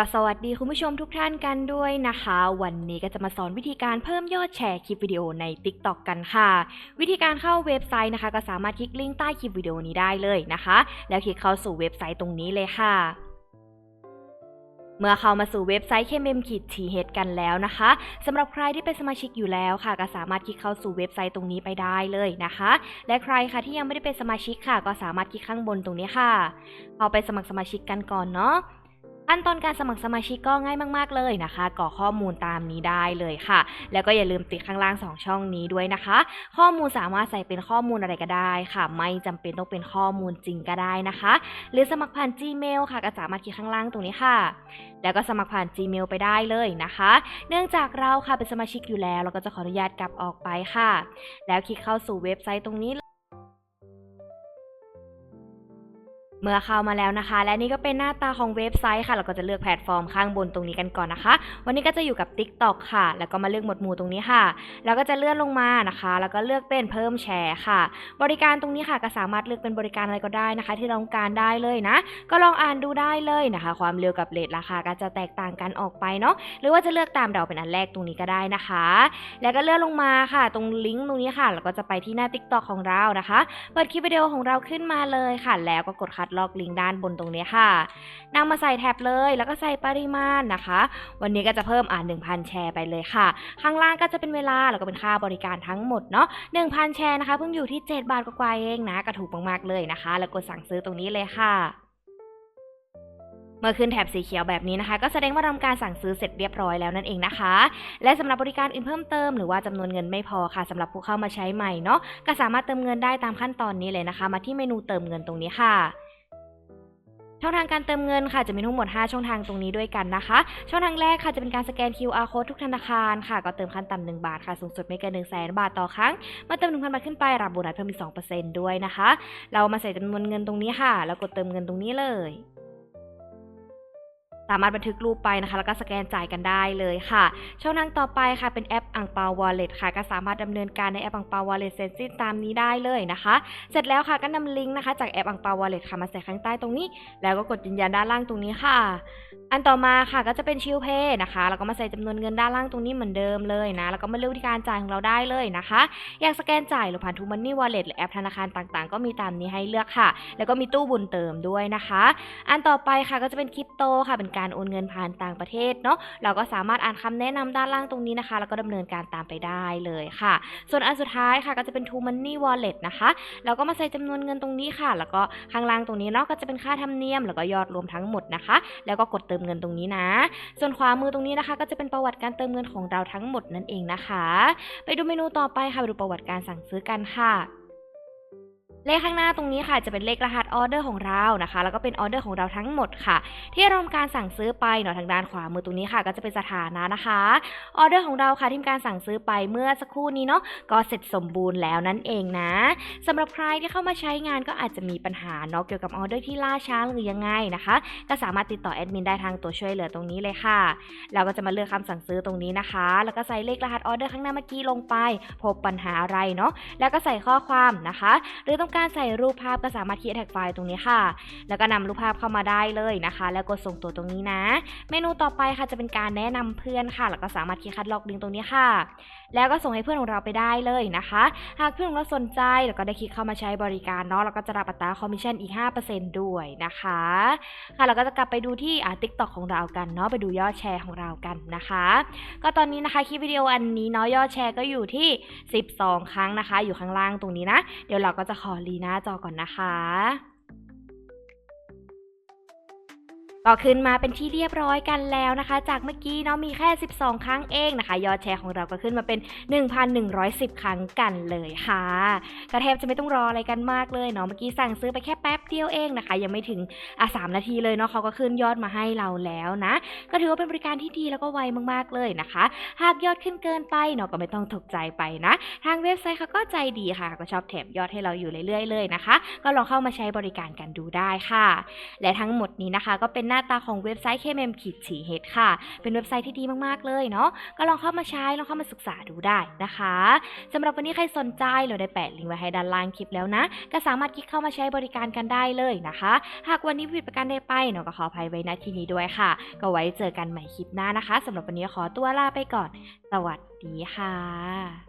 ก็สวัสดีคุณผู้ชมทุกท่านกันด้วยนะคะ วันนี้ก็จะมาสอนวิธีการเพิ่มยอดแชร์คลิปวิดีโอใน TikTok กันค่ะ วิธีการเข้าเว็บไซต์นะคะ ก็สามารถคลิกลิงก์ใต้คลิปวิดีโอนี้ได้เลยนะคะ แล้วคลิกเข้าสู่เว็บไซต์ตรงนี้เลยค่ะเมื่อเข้ามาสู่เว็บไซต์ KMM ขีด TH กันแล้วนะคะสำหรับใครที่เป็นสมาชิกอยู่แล้วค่ะ ก็สามารถคลิกเข้าสู่เว็บไซต์ตรงนี้ไปได้เลยนะคะ และใครค่ะที่ยังไม่ได้เป็นสมาชิกค่ะ ก็สามารถคลิกข้างบนตรงนี้ค่ะเข้าไปสมัครสมาชิกกันก่อนเนาะ ขั้นตอนการสมัครสมาชิกก็ง่ายมากๆเลยนะคะกรอกข้อมูลตามนี้ได้เลยค่ะ แล้วก็อย่าลืมติดข้างล่าง 2 ช่องนี้ด้วยนะคะ ข้อมูลสามารถใส่เป็นข้อมูลอะไรก็ได้ค่ะ ไม่จำเป็นต้องเป็นข้อมูลจริงก็ได้นะคะ หรือสมัครผ่าน Gmail ค่ะก็สามารถคลิกข้างล่างตรงนี้ค่ะ แล้วก็สมัครผ่าน Gmail ไปได้เลยนะคะ เนื่องจากเราค่ะเป็นสมาชิกอยู่แล้ว เราก็จะขออนุญาตกลับออกไปค่ะ แล้วคลิกเข้าสู่เว็บไซต์ตรงนี้ เมื่อเข้ามาแล้วนะคะ และนี่ก็เป็นหน้าตาของเว็บไซต์ค่ะ เราก็จะเลือกแพลตฟอร์มข้างบนตรงนี้กันก่อนนะคะ วันนี้ก็จะอยู่กับ TikTok ค่ะ แล้วก็มาเลือกหมวดหมู่ตรงนี้ค่ะ แล้วก็จะเลื่อนลงมานะคะ แล้วก็เลือกเป็นเพิ่มแชร์ค่ะ บริการตรงนี้ค่ะก็สามารถเลือกเป็นบริการอะไรก็ได้นะคะ ที่เราต้องการได้เลยนะ ก็ลองอ่านดูได้เลยนะคะ ความเร็วกับเลทราคาก็จะแตกต่างกันออกไปเนาะ หรือว่าจะเลือกตามเดาเป็นอันแรกตรงนี้ก็ได้นะคะ แล้วก็เลื่อนลงมาค่ะ ตรงลิงก์ตรงนี้ค่ะ แล้วก็จะไปที่หน้า TikTok ของเรานะคะ เปิดคลิปวิดีโอของเราขึ้นมาเลยค่ะ แล้วก็กดคัดลอกลิงก์ด้านบนตรงนี้ค่ะนำมาใส่แท็บเลยแล้วก็ใส่ปริมาณนะคะ วันนี้ก็จะเพิ่มอ่าน1,000 แชร์ไปเลยค่ะ ข้างล่างก็จะเป็นเวลาแล้วก็เป็นค่าบริการทั้งหมดเนาะ1,000 แชร์นะคะเพิ่งอยู่ที่ 7 บาทกว่าเองนะก็ถูกมากๆเลยนะคะ แล้วกดสั่งซื้อตรงนี้เลยค่ะเมื่อขึ้นแถบสีเขียวแบบนี้นะคะ ก็แสดงว่าทำการสั่งซื้อเสร็จเรียบร้อยแล้วนั่นเองนะคะ และสำหรับบริการอื่นเพิ่มเติมหรือว่าจำนวนเงินไม่พอค่ะสำหรับผู้เข้ามาใช้ใหม่เนาะก็สามารถเติมเงินได้ตามขั้นตอนนี้เลยนะคะ มาที่เมนูเติมเงินตรงนี้ค่ะ ช่องทางการเติมเงินค่ะจะมีทั้งหมด 5 ช่องทางตรงนี้ด้วยกันนะคะ ช่องทางแรกค่ะจะเป็นการสแกน QR code ทุกธนาคารค่ะ ก็เติมขั้นต่ำ1บาทค่ะ สูงสุดไม่เกิน1 0 0 0 0 0บาทต่อครั้ง มาเติม 1,000 บาทขึ้นไปรับโบนัสเพิ่มอีก2%ด้วยนะคะ เรามาใส่จำนวนเงินตรงนี้ค่ะ แล้วกดเติมเงินตรงนี้เลย สามารถบันทึกรูปไปนะคะ แล้วก็สแกนจ่ายกันได้เลยค่ะ ช่องทางต่อไปค่ะเป็นแอปอังเปาวอลเล็ตค่ะ ก็สามารถดำเนินการในแอปอังเปาวอลเล็ตเสร็จสิ้นตามนี้ได้เลยนะคะ เสร็จแล้วค่ะก็นำลิงก์นะคะ จากแอปอังเปาวอลเล็ตค่ะมาใส่ข้างใต้ตรงนี้ แล้วก็กดยืนยันด้านล่างตรงนี้ค่ะ อันต่อมาค่ะก็จะเป็นชิลเพย์นะคะแล้วก็มาใส่จำนวนเงินด้านล่างตรงนี้เหมือนเดิมเลยนะ แล้วก็มาเลือกวิธีการจ่ายของเราได้เลยนะคะ อยากสแกนจ่ายหรือผ่านทูมันนี่วอลเล็ตหรือแอปธนาคารต่างๆ ก็มีตามนี้ให้เลือกค่ะ แล้วก็มีตู้บุญเติมด้วยนะคะ อันต่อไปค่ะก็จะเป็นคริปโตค่ะเป็นการโอนเงินผ่านต่างประเทศเนาะเราก็สามารถอ่านคำแนะนำด้านล่างตรงนี้นะคะ แล้วก็ดำเนินการตามไปได้เลยค่ะ ส่วนอันสุดท้ายค่ะก็จะเป็น True Money Wallet นะคะเราก็มาใส่จำนวนเงินตรงนี้ค่ะ แล้วก็ข้างล่างตรงนี้เนาะก็จะเป็นค่าธรรมเนียม แล้วก็ยอดรวมทั้งหมดนะคะ แล้วก็กดเติมเงินตรงนี้นะ ส่วนขวามือตรงนี้นะคะ ก็จะเป็นประวัติการเติมเงินของเราทั้งหมดนั่นเองนะคะ ไปดูเมนูต่อไปค่ะไปดูประวัติการสั่งซื้อกันค่ะ เลขข้างหน้าตรงนี้ค่ะจะเป็นเลขรหัสออเดอร์ของเรานะคะ แล้วก็เป็นออเดอร์ของเราทั้งหมดค่ะ ที่เราทำการสั่งซื้อไปเนาะทางด้านขวามือตรงนี้ค่ะ ก็จะเป็นสถานะนะคะออเดอร์ของเราค่ะที่การสั่งซื้อไปเมื่อสักครู่นี้เนาะก็เสร็จสมบูรณ์แล้วนั่นเองนะสำหรับใครที่เข้ามาใช้งานก็อาจจะมีปัญหาเนาะเกี่ยวกับออเดอร์ที่ล่าช้าหรือยังไงนะคะ ก็สามารถติดต่อแอดมินได้ทางตัวช่วยเหลือตรงนี้เลยค่ะเราก็จะมาเลือกคำสั่งซื้อตรงนี้นะคะ แล้วก็ใส่เลขรหัสออเดอร์ข้างหน้าเมื่อกี้ลงไป พบปัญหาอะไรเนาะแล้วก็ใส่ข้อความนะคะ หรือต้องการใส่รูปภาพก็สามารถคีย์แท็กไฟล์ตรงนี้ค่ะ แล้วก็นำรูปภาพเข้ามาได้เลยนะคะ แล้วกดส่งตัวตรงนี้นะ เมนูต่อไปค่ะจะเป็นการแนะนำเพื่อนค่ะ แล้วก็สามารถคลิกคัดลอกลิงก์ตรงนี้ค่ะ แล้วก็ส่งให้เพื่อนของเราไปได้เลยนะคะ หากเพื่อนของเราสนใจแล้วก็ได้คลิกเข้ามาใช้บริการเนาะเราก็จะรับอัตราคอมมิชชั่นอีก 5%ด้วยนะคะค่ะเราก็จะกลับไปดูที่อ่า TikTok ของเรากันเนาะไปดูยอดแชร์ของเรากันนะคะ ก็ตอนนี้นะคะคลิปวิดีโออันนี้เนาะยอดแชร์ก็อยู่ที่ 12 ครั้งนะคะ อยู่ข้างล่างตรงนี้นะ เดี๋ยวเราก็จะขอลีหน้าจอก่อนนะคะ ก็ขึ้นมาเป็นที่เรียบร้อยกันแล้วนะคะ จากเมื่อกี้เนาะมีแค่ 12 ครั้งเองนะคะ ยอดแชร์ของเราก็ขึ้นมาเป็น 1,110 ครั้งกันเลยค่ะก็แทบจะไม่ต้องรออะไรกันมากเลยเนาะเมื่อกี้สั่งซื้อไปแค่แป๊บเดียวเองนะคะ ยังไม่ถึงอะสามนาทีเลยเนาะเขาก็ขึ้นยอดมาให้เราแล้วนะ ก็ถือว่าเป็นบริการที่ดีแล้วก็ไวมากๆเลยนะคะ หากยอดขึ้นเกินไปเนาะก็ไม่ต้องตกใจไปนะ ทางเว็บไซต์เขาก็ใจดีค่ะ ก็ชอบแถมยอดให้เราอยู่เรื่อยๆเลยนะคะ ก็ลองเข้ามาใช้บริการกันดูได้ค่ะ และทั้งหมดนี้นะคะก็เป็นหน้าาตาของเว็บไซต์ KMM ขีดฉีเฮดค่ะ เป็นเว็บไซต์ที่ดีมากๆเลยเนาะก็ลองเข้ามาใช้ลองเข้ามาศึกษาดูได้นะคะสำหรับวันนี้ใครสนใจเราได้แปะลิงก์ไว้ให้ด้านล่างคลิปแล้วนะ ก็สามารถคลิกเข้ามาใช้บริการกันได้เลยนะคะ หากวันนี้ผิดประการใดไปเนาะก็ขออภัยไว้ณที่นี้ด้วยค่ะ ก็ไว้เจอกันใหม่คลิปหน้านะคะสำหรับวันนี้ขอตัวลาไปก่อน สวัสดีค่ะ